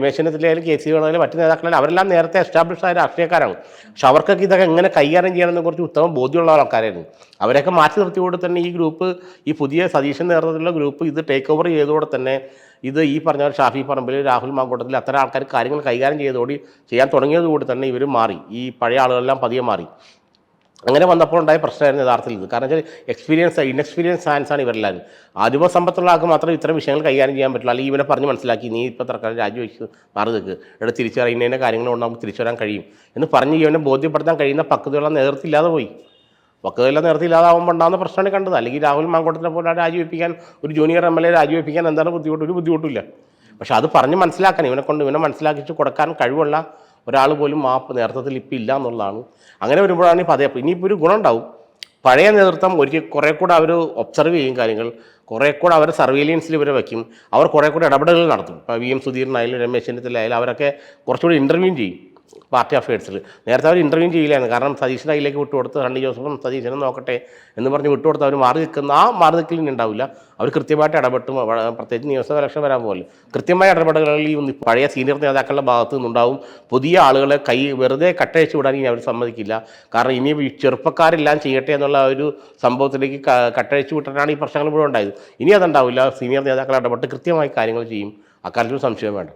Ramesh ചെന്നിത്തലയായാലും K C വേണമെങ്കിലും മറ്റു നേതാക്കളായാലും അവരെല്ലാം നേരത്തെ എസ്റ്റാബ്ലിഷ് ആയ രാഷ്ട്രീയക്കാരാണ്. പക്ഷെ അവർക്കൊക്കെ ഇതൊക്കെ എങ്ങനെ കൈകാര്യം ചെയ്യണമെന്ന് കുറച്ച് ഉത്തമം ബോധ്യമുള്ള ആൾക്കാരായിരുന്നു. അവരെയൊക്കെ മാറ്റി നിർത്തിയോടെ തന്നെ ഈ ഗ്രൂപ്പ് ഈ പുതിയ സതീശൻ നേതൃത്വത്തിലുള്ള ഗ്രൂപ്പ് ഇത് ടേക്ക് ഓവർ ചെയ്തതോടെ തന്നെ ഇത് ഈ പറഞ്ഞ ഷാഫി പറമ്പിൽ രാഹുൽ മാങ്കോട്ടത്തിൽ അത്തരം ആൾക്കാർ കാര്യങ്ങൾ കൈകാര്യം ചെയ്തോടി ചെയ്യാൻ തുടങ്ങിയതോടെ തന്നെ ഇവർ മാറി. ഈ പഴയ ആളുകളെല്ലാം പതിയെ മാറി. അങ്ങനെ വന്നപ്പോൾ ഉണ്ടായ പ്രശ്നമായിരുന്നു യഥാർത്ഥത്തിൽ ഇത്. കാരണം വെച്ചാൽ എക്സ്പീരിയൻസ് ഇൻഎക്സ്പീരിയൻസ് ഹാൻഡ്സ് ആണ് ഇവരെല്ലാവരും. ആദ്യമ സമ്പത്തുള്ള ആൾക്ക് മാത്രം ഇത്തരം വിഷയങ്ങൾ കൈകാര്യം ചെയ്യാൻ പറ്റുള്ളൂ അല്ലെങ്കിൽ ഇവനെ പറഞ്ഞ് മനസ്സിലാക്കി നീ ഇപ്പോൾ തർക്കം രാജിവെച്ച് മാറി നിൽക്ക്. ഇവിടെ തിരിച്ചു അറിയുന്നതിന്റെ കാര്യങ്ങളുണ്ട് നമുക്ക് തിരിച്ചു വരാൻ കഴിയും. എന്ന് പറഞ്ഞ് ഇവനെ ബോധ്യപ്പെടുത്താൻ കഴിയുന്ന പക്വതയുള്ള നേതൃത്വമില്ലാതെ പോയി. പക്വതയുള്ള നേതൃത്വം ഇല്ലാതാവുമ്പോൾ ഉണ്ടാകുന്ന പ്രശ്നമാണ് കണ്ടത്. അല്ലെങ്കിൽ രാഹുൽ മാങ്കോട്ടത്തിനെ പോലെ രാജിവെപ്പിക്കാൻ ഒരു ജൂനിയർ എം എൽ എ രാജിവെപ്പിക്കാൻ എന്താണ് ബുദ്ധിമുട്ട് ഒരു ബുദ്ധിമുട്ടില്ല പക്ഷേ അത് പറഞ്ഞ് മനസ്സിലാക്കാൻ ഇവനെ കൊണ്ട് ഇവനെ മനസ്സിലാക്കിച്ച് കൊടുക്കാൻ കഴിവുള്ള ഒരാൾ പോലും മാപ്പ് നേതൃത്വത്തിൽ ഇപ്പം ഇല്ല എന്നുള്ളതാണ്. അങ്ങനെ വരുമ്പോഴാണ് ഈ പതയപ്പ് ഇനിയിപ്പോൾ ഒരു ഗുണം ഉണ്ടാവും പഴയ നേതൃത്വം ഒരിക്കൽ കുറേ കൂടെ അവർ ഒബ്സർവ് ചെയ്യും കാര്യങ്ങൾ. കുറേ കൂടെ അവർ സർവീലിയൻസിൽ ഇവരെ വയ്ക്കും അവർ കുറേ കൂടെ ഇടപെടലുകൾ നടത്തും. ഇപ്പോൾ വി എം സുധീറിനായാലും രമേശ് ചെന്നിത്തലായാലും അവരൊക്കെ കുറച്ചുകൂടി ഇന്റർവ്യൂ ചെയ്യും. പാർട്ടി അഫയേഴ്സിൽ നേരത്തെ അവർ ഇന്റർവ്യൂ ചെയ്യില്ലായിരുന്നു കാരണം സതീശിന്റെ അതിലേക്ക് വിട്ടുകൊടുത്ത് സണ്ണി ജോസഫും സതീശനും നോക്കട്ടെ എന്ന് പറഞ്ഞ് വിട്ടുകൊടുത്ത് അവർ മാറി നിൽക്കുന്ന ആ മാറി നിൽക്കലിന് ഉണ്ടാവില്ല. അവർ കൃത്യമായിട്ട് ഇടപെട്ടും പ്രത്യേകിച്ച് നിയമസഭ ഇലക്ഷൻ വരാൻ പോലെ. കൃത്യമായ ഇടപെടലുകളിൽ ഈ പഴയ സീനിയർ നേതാക്കളുടെ ഭാഗത്തു നിന്നുണ്ടാവും. പുതിയ ആളുകളെ കൈ വെറുതെ കട്ടയച്ച് വിടാൻ ഇനി അവർ സമ്മതിക്കില്ല. കാരണം ഇനി ചെറുപ്പക്കാരെല്ലാം ചെയ്യട്ടെ എന്നുള്ള ഒരു സംഭവത്തിലേക്ക് കട്ടയച്ച് വിട്ടിട്ടാണ് ഈ പ്രശ്നങ്ങൾ മുഴുവൻ ഉണ്ടായത്. ഇനി അതുണ്ടാവില്ല. സീനിയർ നേതാക്കൾ ഇടപെട്ട് കൃത്യമായി കാര്യങ്ങൾ ചെയ്യും. അക്കാര്യത്തിൽ സംശയം വേണ്ട.